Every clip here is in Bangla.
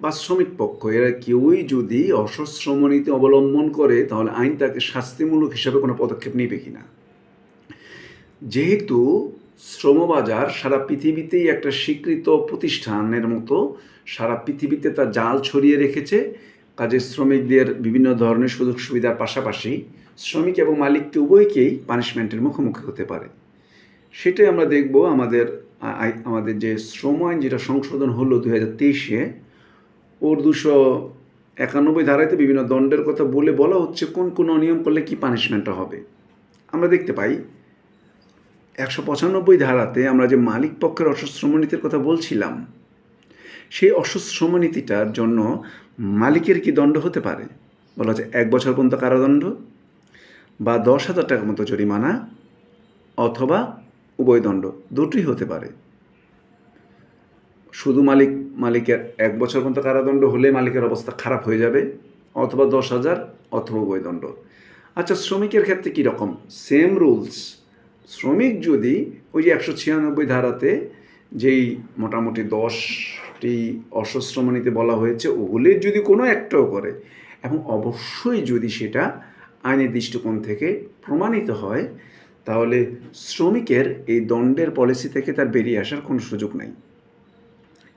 বা শ্রমিক পক্ষ, এরা কেউই যদি অসশ্রম নীতি অবলম্বন করে, তাহলে আইন তাকে শাস্তিমূলক হিসাবে কোনো পদক্ষেপ নেবে কিনা? যেহেতু শ্রমবাজার সারা পৃথিবীতেই একটা স্বীকৃত প্রতিষ্ঠানের মতো, সারা পৃথিবীতে তার জাল ছড়িয়ে রেখেছে, কাজে শ্রমিকদের বিভিন্ন ধরনের সুযোগ সুবিধার পাশাপাশি শ্রমিক এবং মালিককে উভয়কেই পানিশমেন্টের মুখোমুখি হতে পারে। সেটাই আমরা দেখব আমাদের আমাদের যে শ্রম আইন যেটা সংশোধন হলো দু হাজার তেইশে, ওর দুশো একানব্বই ধারাতে বিভিন্ন দণ্ডের কথা বলে বলা হচ্ছে কোন কোন অনিয়ম করলে কি পানিশমেন্টটা হবে। আমরা দেখতে পাই, একশো পঁচানব্বই ধারাতে আমরা যে মালিক পক্ষের অসশ্রম নীতির কথা বলছিলাম, সেই অসশ্রম নীতিটার জন্য মালিকের কি দণ্ড হতে পারে? বলা হচ্ছে এক বছর পর্যন্ত কারাদণ্ড বা দশ হাজার টাকার মতো জরিমানা অথবা উভয় দণ্ড দুটোই হতে পারে। শুধু মালিক, মালিকের এক বছর পর্যন্ত কারাদণ্ড হলে মালিকের অবস্থা খারাপ হয়ে যাবে, অথবা দশ হাজার অথবা উভয় দণ্ড আচ্ছা শ্রমিকের ক্ষেত্রে কী রকম? সেম রুলস শ্রমিক যদি ওই যে একশো ছিয়ানব্বই ধারাতে যেই মোটামুটি দশটি অসশ্রমণীতে বলা হয়েছে ওগুলির যদি কোনো একটাও করে, এবং অবশ্যই যদি সেটা আইনের দৃষ্টিকোণ থেকে প্রমাণিত হয় তাহলে শ্রমিকের এই দণ্ডের পলিসি থেকে তার বেরিয়ে আসার কোনো সুযোগ নেই।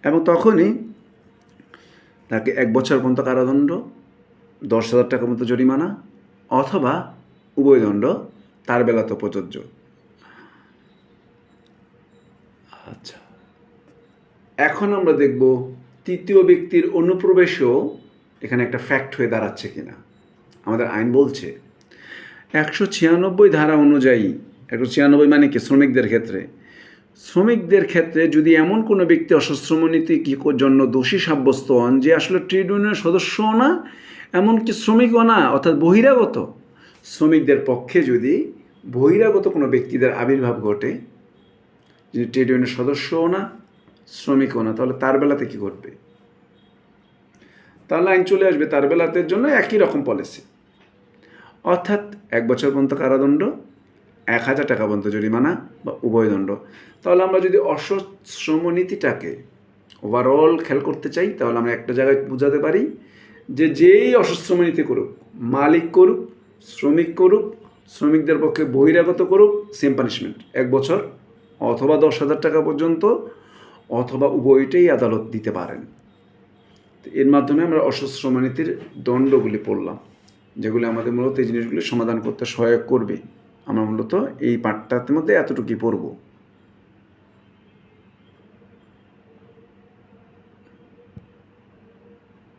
এবং তখনই তাকে এক বছর পর্যন্ত কারাদণ্ড, দশ হাজার টাকার মতো জরিমানা অথবা উভয় দণ্ড তার বেলাতে প্রযোজ্য। আচ্ছা। এখন আমরা দেখব তৃতীয় ব্যক্তির অনুপ্রবেশও এখানে একটা ফ্যাক্ট হয়ে দাঁড়াচ্ছে কিনা। আমাদের আইন বলছে একশো ছিয়ানব্বই ধারা অনুযায়ী, একশো ছিয়ানব্বই মানে কি? শ্রমিকদের ক্ষেত্রে। শ্রমিকদের ক্ষেত্রে যদি এমন কোনো ব্যক্তি অসশ্রমনীতি কি কো- জন্য দোষী সাব্যস্ত হন যে আসলে ট্রেড ইউনিয়নের সদস্যও না, এমনকি শ্রমিকও না, অর্থাৎ বহিরাগত, শ্রমিকদের পক্ষে যদি বহিরাগত কোনো ব্যক্তিদের আবির্ভাব ঘটে যিনি ট্রেড ইউনিয়নের সদস্যও না, শ্রমিকও না, তাহলে তার বেলাতে কি ঘটবে? তাহলে আইন চলে আসবে, তার বেলাতে জন্য একই রকম পলিসি অর্থাৎ এক বছর পর্যন্ত কারাদণ্ড, এক হাজার টাকা পর্যন্ত জরিমানা বা উভয় দণ্ড। তাহলে আমরা যদি অসশ্রম নীতিটাকে ওভারঅল খেয়াল করতে চাই, তাহলে আমরা একটা জায়গায় বোঝাতে পারি যে যেই অসশ্রম নীতি করুক, মালিক করুক, শ্রমিক করুক, শ্রমিকদের পক্ষে বহিরাগত করুক সেম পানিশমেন্ট এক বছর অথবা দশ হাজার টাকা পর্যন্ত অথবা উভয়টাই আদালত দিতে পারেন। এর মাধ্যমে আমরা অসশ্রম নীতির দণ্ডগুলি পড়লাম। যেগুলি আমাদের মূলত এই জিনিসগুলো সমাধান করতে সহায়ক করবে। আমরা মূলত এই পাঠটার মধ্যে এতটুকুই পড়ব।